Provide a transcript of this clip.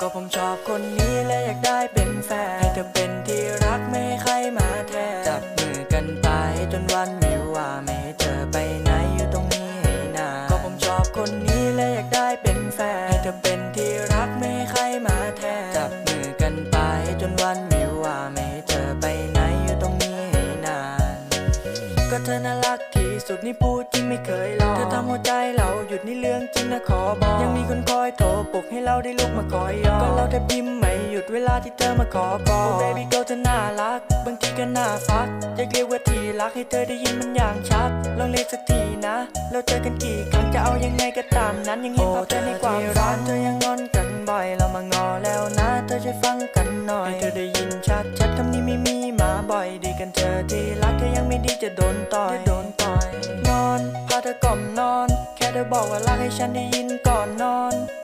ก็ผมชอบคนนี้และอยากได้เป็นแฟน ให้เธอเป็นที่รักไม่ให้ใครมาแทน จับมือกันไปจนวันวิวาไม่ให้เธอไปไหนอยู่ตรงนี้ให้นาน ก็ผมชอบคนนี้และอยากได้เป็นแฟน ให้เธอเป็นที่รักไม่ให้ใครมาแทน จับมือกันไปจนวันวิวาไม่ให้เธอไปไหนอยู่ตรงนี้ให้นาน ก็เธอน่ารักที่สุดนี่พูดจริงไม่เคยหลอก เธอทำหัวใจเราหยุดนี่เรื่องจริงนะขอบอก ยังมีคนคอยโทร กให้เราได้ลุกมาคอยยอมก็เราแทบยิ้มไม่หยุดเวลาที่เธอมาขอกอด oh baby girl เธอน่ารัก บางทีก็น่าฟักอยากเรียกว่าที่รักให้เธอได้ยินมันอย่างชัด ลองเรียกสักทีนะ เราเจอกันกี่ครั้งจะเอายังไงก็ตามนั้นยังเห็นภาพเธอในความฝันเธอยังงอนกันบ่อยเรามางอแล้วนะ เธอช่วยฟังกันหน่อยให้เธอได้ยินชัดชัดๆคำนี้ไม่มีมาบ่อยดีกันเธอที่รักเธอยังไม่ดีจะโดนต่อยจะโดนต่อยนอนพาเธอกล่อมนอน แค่เธอบอกว่ารักให้ฉันได้ยินก่อนนอน